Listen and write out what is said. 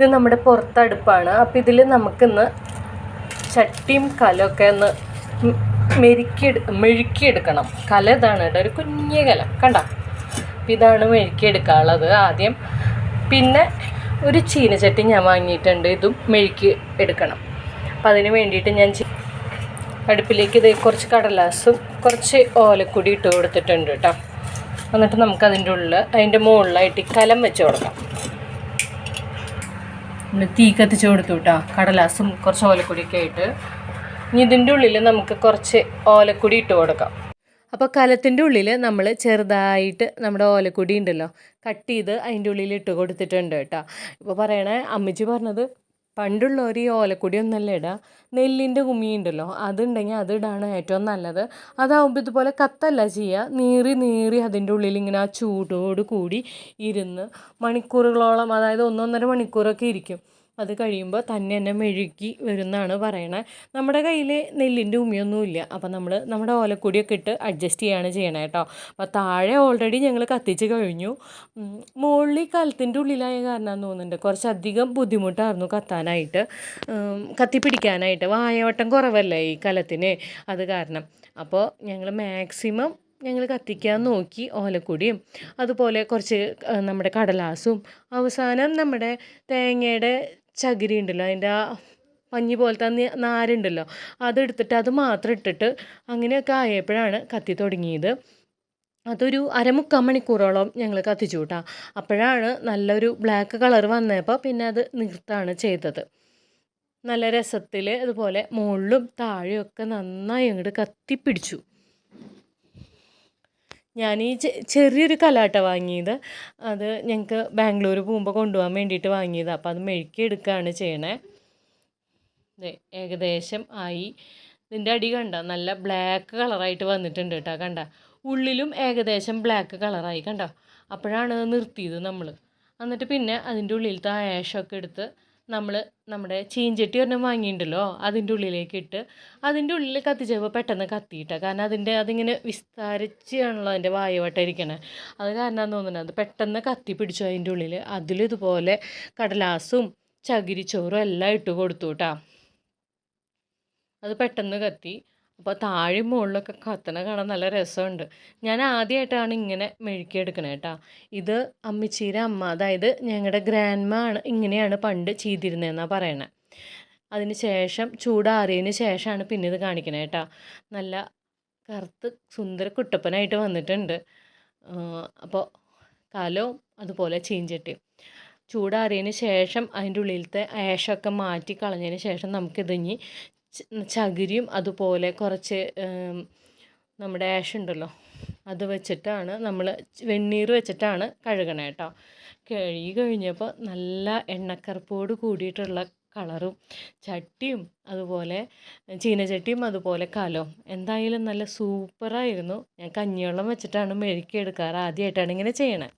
ഇത് നമ്മുടെ പുറത്തടുപ്പാണ്. അപ്പം ഇതിൽ നമുക്കിന്ന് ചട്ടിയും കലമൊക്കെ ഒന്ന് മെരുക്കിയെടു മെഴുക്കിയെടുക്കണം. കല ഇതാണ് കേട്ടോ ഒരു കുഞ്ഞു കല. കണ്ട? ഇതാണ് മെഴുക്കിയെടുക്കാനുള്ളത് ആദ്യം. പിന്നെ ഒരു ചീനച്ചട്ടി ഞാൻ വാങ്ങിയിട്ടുണ്ട് ഇതും മെഴുക്കി എടുക്കണം. അപ്പം അതിന് വേണ്ടിയിട്ട് ഞാൻ അടുപ്പിലേക്ക് ഇത് കുറച്ച് കടലാസും കുറച്ച് ഓലക്കുടി ഇട്ട് കൊടുത്തിട്ടുണ്ട് കേട്ടോ. എന്നിട്ട് നമുക്ക് അതിന്റെ ഉള്ളിൽ അതിന്റെ മുകളിലായിട്ട് കലം വെച്ച് കൊടുക്കാം. തീ കത്തിച്ച് കൊടുത്തു കേട്ടോ കടലാസും കുറച്ച് ഓലക്കൊടിയൊക്കെ ആയിട്ട്. ഇനി ഇതിന്റെ ഉള്ളിൽ നമുക്ക് കുറച്ച് ഓലക്കുടി ഇട്ട് കൊടുക്കാം. അപ്പോൾ കലത്തിന്റെ ഉള്ളിൽ നമ്മൾ ചെറുതായിട്ട് നമ്മുടെ ഓലക്കുടി ഉണ്ടല്ലോ കട്ട് ചെയ്ത് അതിന്റെ ഉള്ളിൽ ഇട്ട് കൊടുത്തിട്ടുണ്ട് കേട്ടോ ഇപ്പോൾ പറയണേ അമ്മച്ചി പറഞ്ഞത് പണ്ടുള്ളവർ ഈ ഓലക്കൊടി ഒന്നല്ല ഇടുക നെല്ലിന്റെ കുമ്മിയുണ്ടല്ലോ. അതുണ്ടെങ്കിൽ അതിടാണ് ഏറ്റവും നല്ലത്. അതാവുമ്പോൾ ഇതുപോലെ കത്തല്ല ചെയ്യുക നീറി നീറി അതിന്റെ ഉള്ളിൽ ഇങ്ങനെ ആ ചൂടോട് കൂടി ഇരുന്ന് മണിക്കൂറുകളോളം അതായത് ഒന്നൊന്നര മണിക്കൂറൊക്കെ ഇരിക്കും. അത് കഴിയുമ്പോൾ തന്നെ തന്നെ മെഴുകി വരുമെന്നാണ് പറയണേ. നമ്മുടെ കയ്യിൽ നെല്ലിന്റെ ഉമിയൊന്നുമില്ല. അപ്പോൾ നമ്മൾ നമ്മുടെ ഓലക്കൊടിയൊക്കെ ഇട്ട് അഡ്ജസ്റ്റ് ചെയ്യാണ് ചെയ്യണേ കേട്ടോ അപ്പോൾ താഴെ ഓൾറെഡി ഞങ്ങൾ കത്തിച്ച് കഴിഞ്ഞു. മുകളിൽ കലത്തിന്റെ ഉള്ളിലായ കാരണം തോന്നുന്നുണ്ട്. കുറച്ചധികം ബുദ്ധിമുട്ടായിരുന്നു കത്താനായിട്ട്. കത്തിപ്പിടിക്കാനായിട്ട്. വായവട്ടം കുറവല്ലേ ഈ കലത്തിന്? അത് കാരണം. അപ്പോൾ ഞങ്ങൾ മാക്സിമം ഞങ്ങൾ കത്തിക്കാൻ നോക്കി ഓലക്കൊടിയും. അതുപോലെ കുറച്ച് നമ്മുടെ കടലാസും. അവസാനം നമ്മുടെ തേങ്ങയുടെ ചകിരി ഉണ്ടല്ലോ അതിന്റെ ആ മഞ്ഞ് പോലത്തെ നാരുണ്ടല്ലോ അതെടുത്തിട്ട് അത് മാത്രം ഇട്ടിട്ട് അങ്ങനെയൊക്കെ ആയപ്പോഴാണ് കത്തി തുടങ്ങിയത്. അതൊരു അരമുക്കാൽ മണിക്കൂറോളം ഞങ്ങൾ കത്തിച്ചു കൂട്ടാ. അപ്പോഴാണ് നല്ലൊരു ബ്ലാക്ക് കളർ വന്നപ്പോൾ പിന്നെ അത് നിർത്താണ് ചെയ്തത്. നല്ല രസത്തിൽ അതുപോലെ മുകളിലും താഴെയൊക്കെ നന്നായി അങ്ങോട്ട് കത്തിപ്പിടിച്ചു. ഞാൻ ഈ ചെറിയൊരു കലാട്ട വാങ്ങിയത്. അത് ഞങ്ങൾക്ക് ബാംഗ്ലൂർ പോകുമ്പോൾ കൊണ്ടുപോകാൻ വേണ്ടിയിട്ട് വാങ്ങിയത്. അപ്പോൾ അത് മെഴുക്കി എടുക്കുകയാണ് ചെയ്യണേ. ദേ ഏകദേശം ആയി. ഇതിന്റെ അടി കണ്ട നല്ല ബ്ലാക്ക് കളറായിട്ട് വന്നിട്ടുണ്ട് കേട്ടോ കണ്ട. ഉള്ളിലും ഏകദേശം ബ്ലാക്ക് കളറായി കണ്ടോ. അപ്പോഴാണ് നിർത്തിയത് നമ്മൾ എന്നിട്ട് പിന്നെ അതിന്റെ ഉള്ളിലത്തെ ആ ആഷൊക്കെ എടുത്ത് നമ്മൾ നമ്മുടെ ചീഞ്ചട്ടി ഒരെണ്ണം വാങ്ങിയിട്ടുണ്ടല്ലോ അതിന്റെ ഉള്ളിലേക്ക് ഇട്ട് അതിന്റെ ഉള്ളിൽ കത്തിച്ചപ്പോൾ പെട്ടെന്ന് കത്തിയിട്ട. കാരണം അതിന്റെ അതിങ്ങനെ വിസ്താരിച്ചാണല്ലോ അതിന്റെ വായുവട്ടം അത് കാരണം തോന്നുന്നത് അത് പെട്ടെന്ന് കത്തി പിടിച്ചു അതിന്റെ ഉള്ളിൽ അതിലും ഇതുപോലെ കടലാസും ചകിരിച്ചോറും എല്ലാം ഇട്ട് കൊടുത്തു കേട്ടോ. അത് പെട്ടെന്ന് കത്തി. അപ്പോൾ താഴെ മുകളിലൊക്കെ കത്തണ കാണാൻ നല്ല രസമുണ്ട്. ഞാൻ ആദ്യമായിട്ടാണ് ഇങ്ങനെ മെഴുക്കിയെടുക്കണേ കേട്ടോ ഇത് അമ്മച്ചീരെ അമ്മ അതായത് ഞങ്ങളുടെ ഗ്രാൻഡ്മ ആണ് ഇങ്ങനെയാണ് പണ്ട് ചെയ്തിരുന്നതെന്നാണ് പറയണേ. അതിന് ശേഷം ചൂടാറിയതിന് ശേഷമാണ് പിന്നെ ഇത് കാണിക്കണേ കേട്ടോ നല്ല കറുത്ത് സുന്ദര കുട്ടപ്പനായിട്ട് വന്നിട്ടുണ്ട്. അപ്പോൾ കലവും അതുപോലെ ചീഞ്ചട്ടി. ചൂടാറിയതിന് ശേഷം അതിന്റെ ഉള്ളിലത്തെ ആഷൊക്കെ മാറ്റി കളഞ്ഞതിന് ശേഷം നമുക്കിതിഞ്ഞി ചകിരിയും അതുപോലെ കുറച്ച് നമ്മുടെ ആഷ് ഉണ്ടല്ലോ അത് വെച്ചിട്ടാണ് നമ്മൾ വെണ്ണീർ വെച്ചിട്ടാണ് കഴുകണേ കേട്ടോ കഴുകി കഴിഞ്ഞപ്പോൾ നല്ല എണ്ണക്കറുപ്പോട് കൂടിയിട്ടുള്ള കളറും ചട്ടിയും അതുപോലെ ചീനച്ചട്ടിയും അതുപോലെ കലവും. എന്തായാലും നല്ല സൂപ്പറായിരുന്നു. ഞാൻ കഞ്ഞിവെള്ളം വെച്ചിട്ടാണ് മെഴുക്കിയെടുക്കാറ്. ആദ്യമായിട്ടാണ് ഇങ്ങനെ ചെയ്യണേ.